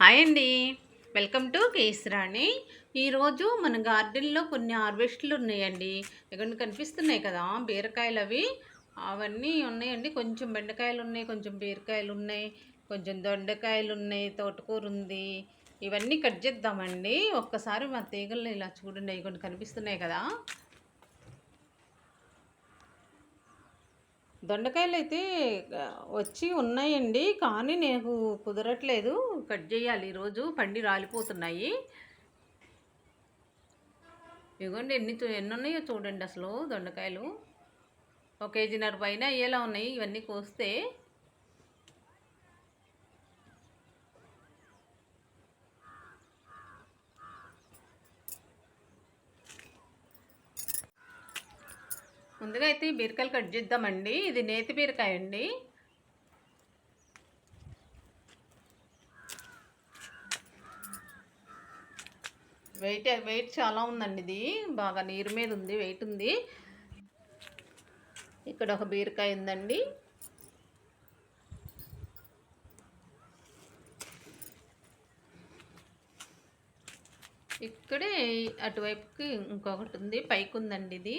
Hi అండి. Welcome to కేసరాణి ఈరోజు మన గార్డెన్లో కొన్ని హార్వెస్ట్లు ఉన్నాయండి. ఇక్కడ కనిపిస్తున్నాయి కదా బీరకాయలు అవి. అవన్నీ ఉన్నాయండి. కొంచెం బెండకాయలు ఉన్నాయి కొంచెం బీరకాయలు ఉన్నాయి కొంచెం దొండకాయలు ఉన్నాయి తోటకూర ఉంది. ఇవన్నీ కట్ చేద్దామండి. ఒక్కసారి మా తీగలు ఇలా చూడండి అవి కొన్ని కనిపిస్తున్నాయి కదా. దొండకాయలు అయితే వచ్చి ఉన్నాయండి. కానీ నేను కుదరట్లేదు. కట్ చేయాలి. ఈరోజు పండి రాలిపోతున్నాయి. ఇదిగోండి ఎన్ని చూ- ఎన్ని ఉన్నాయో చూడండి అసలు దొండకాయలు. ఒక కేజీన్నర పైన అయ్యేలా ఉన్నాయి. ఇవన్నీ కోస్తే ముందుగా అయితే ఈ బీరకాయలు కట్ చేద్దామండి. ఇది నేతి బీరకాయ అండి. వెయిట్ వెయిట్ చాలా ఉందండి ఇది. బాగా నీరు మీద ఉంది వెయిట్ ఉంది. ఇక్కడ ఒక బీరకాయ ఉందండి. ఇక్కడే అటువైపుకి ఇంకొకటి ఉంది పైకి ఉందండి ఇది.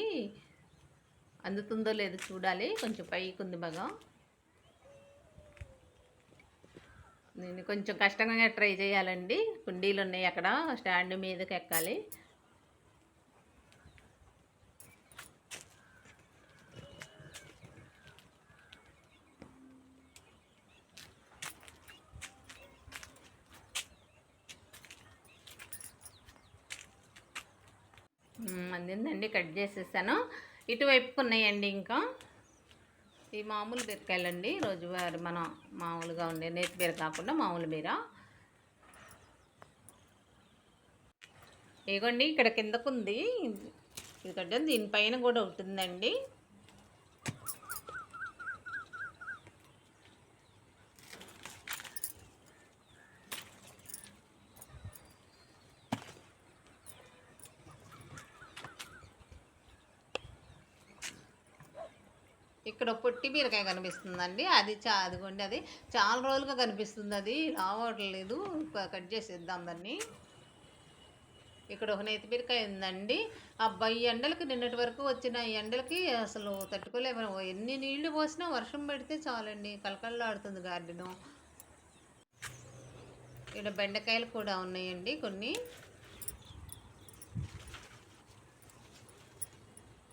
అందుతుందో లేదో చూడాలి. కొంచెం పైకి ఉంది బాగా నేను కొంచెం కష్టంగా ట్రై చేయాలండి. కుండీలు ఉన్నాయి అక్కడ. స్టాండ్ మీదకి ఎక్కాలి. అందిందండి కట్ చేసేసాను. ఇటువైపు ఉన్నాయండి ఇంకా. ఈ మామూలు బీరకాయలండి. రోజువారి మనం మామూలుగా ఉండే నేతి బీర కాకుండా మామూలు బీర. ఇగోండి ఇక్కడ కిందకుంది. ఎందుకంటే దీనిపైన కూడా ఉంటుందండి. ఇక్కడ పొట్టి బీరకాయ కనిపిస్తుందండి. అది చా అదిగోండి అది చాలా రోజులుగా కనిపిస్తుంది. అది రావట్లేదు. కట్ చేసేద్దాం దాన్ని. ఇక్కడ ఒక నేతి బీరకాయ ఉందండి. అబ్బాయి ఎండలకి నిన్నటి వరకు వచ్చిన ఎండలకి అసలు తట్టుకోలేము. ఎన్ని నీళ్ళు పోసినా వర్షం పెడితే చాలండి. కలకల్లాడుతుంది గార్డెను. ఇక్కడ బెండకాయలు కూడా ఉన్నాయండి కొన్ని.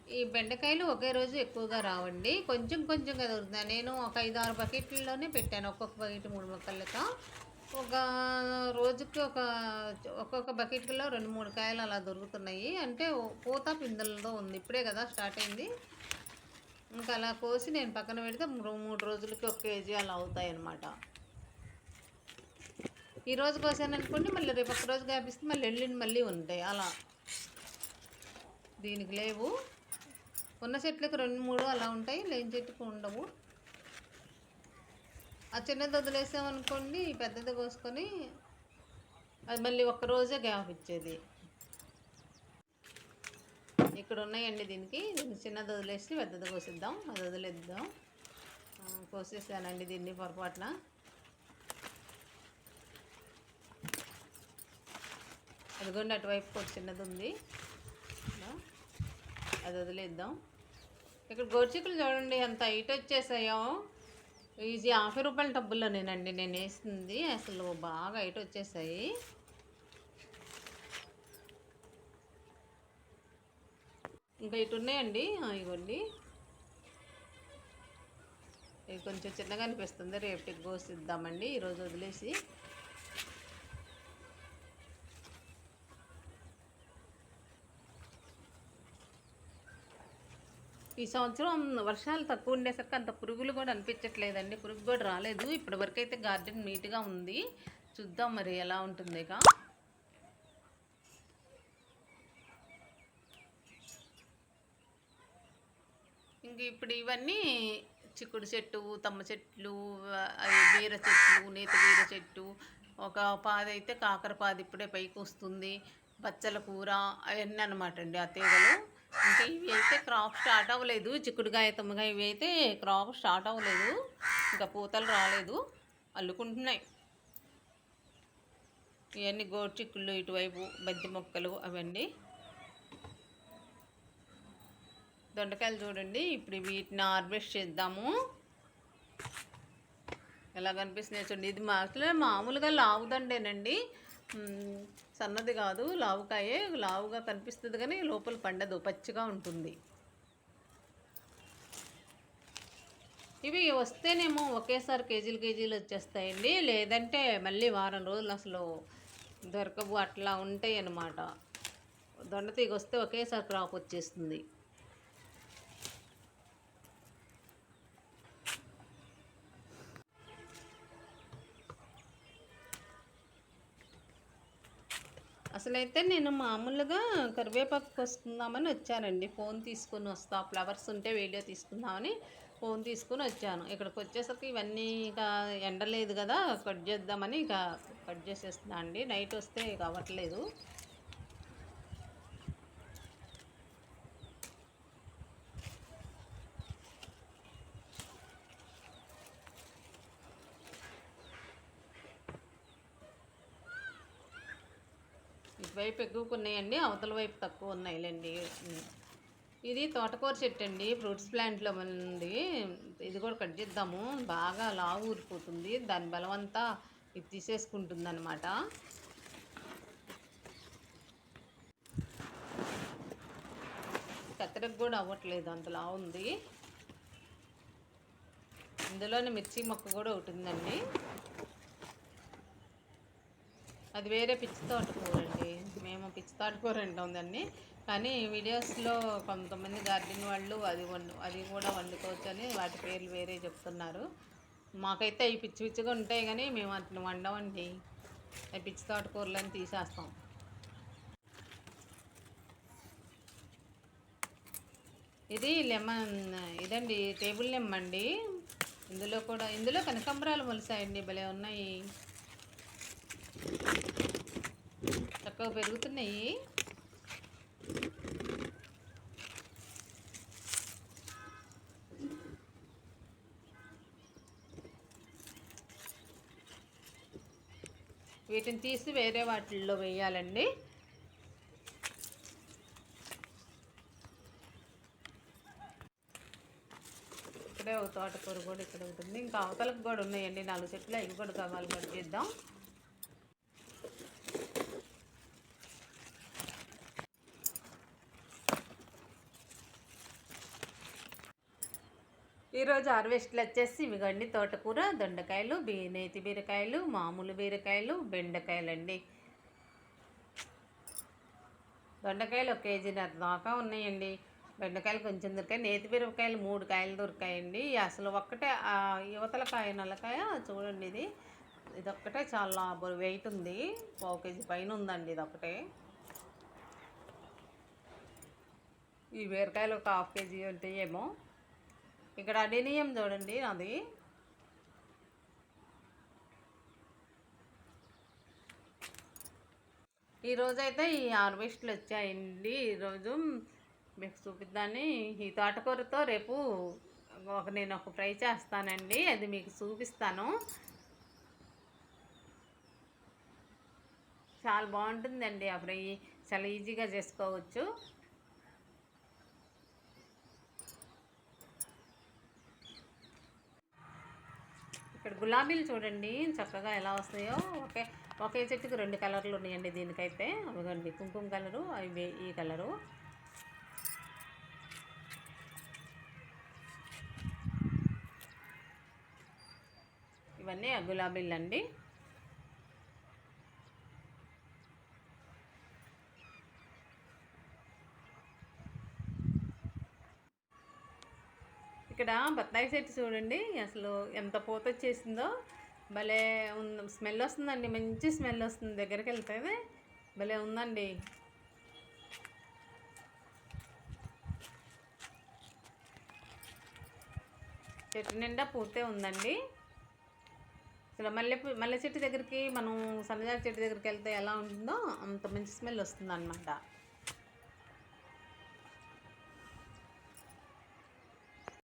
ఈ బెండకాయలు ఒకే రోజు ఎక్కువగా రావండి. కొంచెం కొంచెంగా దొరుకుతాయి నేను ఒక ఐదు ఆరు బకెట్లలోనే పెట్టాను. ఒక్కొక్క బకెట్ మూడు మొక్కలతో. ఒక రోజుకి ఒక ఒక్కొక్క బకెట్లో రెండు మూడు కాయలు అలా దొరుకుతున్నాయి. అంటే పూత పిందెలతో ఉంది. ఇప్పుడే కదా స్టార్ట్ అయింది. ఇంకా అలా కోసి నేను పక్కన పెడితే మూడు మూడు రోజులకి ఒక కేజీ అలా అవుతాయి అన్నమాట ఈ రోజు కోసాను అనుకోండి మళ్ళీ రేపు ఒక రోజు కాపిస్తే మళ్ళీ ఎల్లుండి మళ్ళీ ఉంటాయి. అలా. దీనికి లేవు. ఉన్న చెట్లకు రెండు మూడు అలా ఉంటాయి లేని చెట్టుకు ఉండవు. ఆ చిన్నది వదిలేసామనుకోండి పెద్దది కోసుకొని అది మళ్ళీ ఒక్క రోజే గ్యాప్ ఇచ్చేది. ఇక్కడ ఉన్నాయండి దీనికి. దీన్ని చిన్నది వదిలేసి పెద్దది కోసిద్దాం. అది వదిలేద్దాం. కోసేసానండి దీన్ని పొరపాటున. అదిగోండి అటువైపు ఒక చిన్నది ఉంది. అది వదిలేద్దాం. ఇక్కడ గోర్చికులు చూడండి ఎంత హైట్ వచ్చేసాయో. ఈజీ యాభై రూపాయల టబ్బుల్లోనేనండి నేను వేసింది. అసలు బాగా హైట్ వచ్చేసాయి. ఇంకా ఇటు ఉన్నాయండి ఇవ్వండి. ఇది కొంచెం చిన్నగా అనిపిస్తుంది రేపటికి కోసిద్దామండి ఈరోజు వదిలేసి. ఈ సంవత్సరం వర్షాలు తక్కువ ఉండేసరికి అంత పురుగులు కూడా అనిపించట్లేదండి. పురుగు కూడా రాలేదు. ఇప్పటి వరకు అయితే గార్డెన్ నీట్గా ఉంది. చూద్దాం మరి ఎలా ఉంటుంది ఇక. ఇంక ఇప్పుడు ఇవన్నీ చిక్కుడు చెట్టు తమ్మ చెట్లు బీర చెట్లు నేతి బీర చెట్టు ఒక పాది అయితే కాకర పాది ఇప్పుడే పైకి వస్తుంది. బచ్చల కూర అవన్నీ అనమాట అండి ఆ తీగలు. ఇంకా ఇవి అయితే క్రాప్ స్టార్ట్ అవ్వలేదు. చిక్కుడుకాయ తుమ్మగాయ ఇవి అయితే క్రాప్ స్టార్ట్ అవ్వలేదు. ఇంకా పూతలు రాలేదు. అల్లుకుంటున్నాయి. ఇవన్నీ గోడు చిక్కులు ఇటువైపు బంతి మొక్కలు అవన్నీ. దొండకాయలు చూడండి. ఇప్పుడు వీటిని హార్వెస్ట్ చేద్దాము. ఎలా కనిపిస్తున్నాయి చూడండి. ఇది మా అసలు మామూలుగా లావుదండేనండి. సన్నది కాదు లావుకాయే లావుగా కనిపిస్తుంది కానీ లోపల పండదు పచ్చిగా ఉంటుంది. ఇవి వస్తేనేమో ఒకేసారి కేజీలు కేజీలు వచ్చేస్తాయండి లేదంటే మళ్ళీ వారం రోజులు అసలు దొరకవు అట్లా ఉంటాయి అన్నమాట దొండతీగ వస్తే ఒకేసారి క్రాప్ వచ్చేస్తుంది. అసలైతే నేను మామూలుగా కరివేపాకు వస్తుందామని వచ్చానండి. ఫోన్ తీసుకొని వస్తా. ఫ్లవర్స్ ఉంటే వీడియో తీసుకుందామని ఫోన్ తీసుకొని వచ్చాను. ఇక్కడికి వచ్చేసరికి ఇవన్నీ ఇక ఎండలేదు కదా కట్ చేద్దామని ఇక కట్ చేసేస్తున్నా అండి. నైట్ వస్తే ఇక అవ్వట్లేదు. వైపు ఎక్కువ ఉన్నాయండి అవతల వైపు తక్కువ ఉన్నాయిలేండి ఇది తోటకూర చెట్టు అండి ఫ్రూట్స్ ప్లాంట్లో ఉంది. ఇది కూడా కట్ చేద్దాము. బాగా లావు ఊరిపోతుంది. దాని బలం అంతా ఇది తీసేసుకుంటుంది అనమాట కత్తెరకు కూడా అవ్వట్లేదు అంత లావు ఉంది ఇందులోనే మిర్చి మొక్క కూడా ఒకటి ఉందండి. అది వేరే పిచ్చి తోటకూర అండి మేము పిచ్చి తోటకూర అంటాం దాన్ని కానీ వీడియోస్లో కొంతమంది గార్డెన్ వాళ్ళు అది వండు అది కూడా వండుకోవచ్చు అని వాటి పేర్లు వేరే చెప్తున్నారు. మాకైతే అవి పిచ్చి పిచ్చిగా ఉంటాయి కానీ మేము వాటిని వండమండి. అవి పిచ్చి తోటకూరలని తీసేస్తాం. ఇది లెమన్ ఇదండి టేబుల్ లెమ్మండి ఇందులో కూడా ఇందులో కనకాంబరాలు మొలిసాయండి భలే ఉన్నాయి. చక్కగా పెరుగుతున్నాయి. వీటిని తీసి వేరే వాటిల్లో వేయాలండి. ఇక్కడే ఒక తోటకూర కూడా ఇక్కడ ఉంటుంది. ఇంకా అవతలకు కూడా ఉన్నాయండి. నాలుగు చెట్లు అవి కూడా కావాలి కట్ చేద్దాం. ఈరోజు హార్వెస్ట్లు వచ్చేసి ఇవిగండి. తోటకూర దొండకాయలు బీ నేతి బీరకాయలు మామూలు బీరకాయలు బెండకాయలు అండి దొండకాయలు ఒక కేజీన్నర దాకా ఉన్నాయండి. బెండకాయలు కొంచెం దొరికాయి. నేతి బీరకాయలు మూడు కాయలు దొరికాయండి. అసలు ఒక్కటే యువతల కాయ నల్లకాయ చూడండి ఇది. ఇది ఒక్కటే చాలా వెయిట్ ఉంది. పావు కేజీ పైన ఉందండి ఇది ఒకటే ఈ బీరకాయలు ఒక హాఫ్ కేజీ ఉంటాయేమో. ఇక్కడ అడేనియం చూడండి అది. ఈరోజైతే ఈ హార్వెస్ట్లు వచ్చాయండి. ఈరోజు మీకు చూపిద్దాన్ని ఈ తోటకూరతో రేపు ఒక నేను ఒక ఫ్రై చేస్తానండి. అది మీకు చూపిస్తాను. చాలా బాగుంటుందండి ఆ ఫ్రై. చాలా ఈజీగా చేసుకోవచ్చు. ఇక్కడ గులాబీలు చూడండి చక్కగా ఎలా వస్తాయో. ఒకే ఒకే చెట్టుకి రెండు కలర్లు ఉన్నాయండి దీనికైతే. అవిగండి కుంకుమ కలరు అవి ఈ కలరు. ఇవన్నీ ఆ గులాబీలు అండి ఇక్కడ బత్తాయి చెట్టు చూడండి. అసలు ఎంత పూత వచ్చేసిందో. భలే ఉంది. స్మెల్ వస్తుందండి. మంచి స్మెల్ వస్తుంది. దగ్గరికి వెళ్తే భలే ఉందండి. చెట్టు నిండా పూతే ఉందండి. అసలు మల్లె మల్లె చెట్టు దగ్గరికి మనం సన్నజాజి చెట్టు దగ్గరికి వెళ్తే ఎలా ఉంటుందో అంత మంచి స్మెల్ వస్తుంది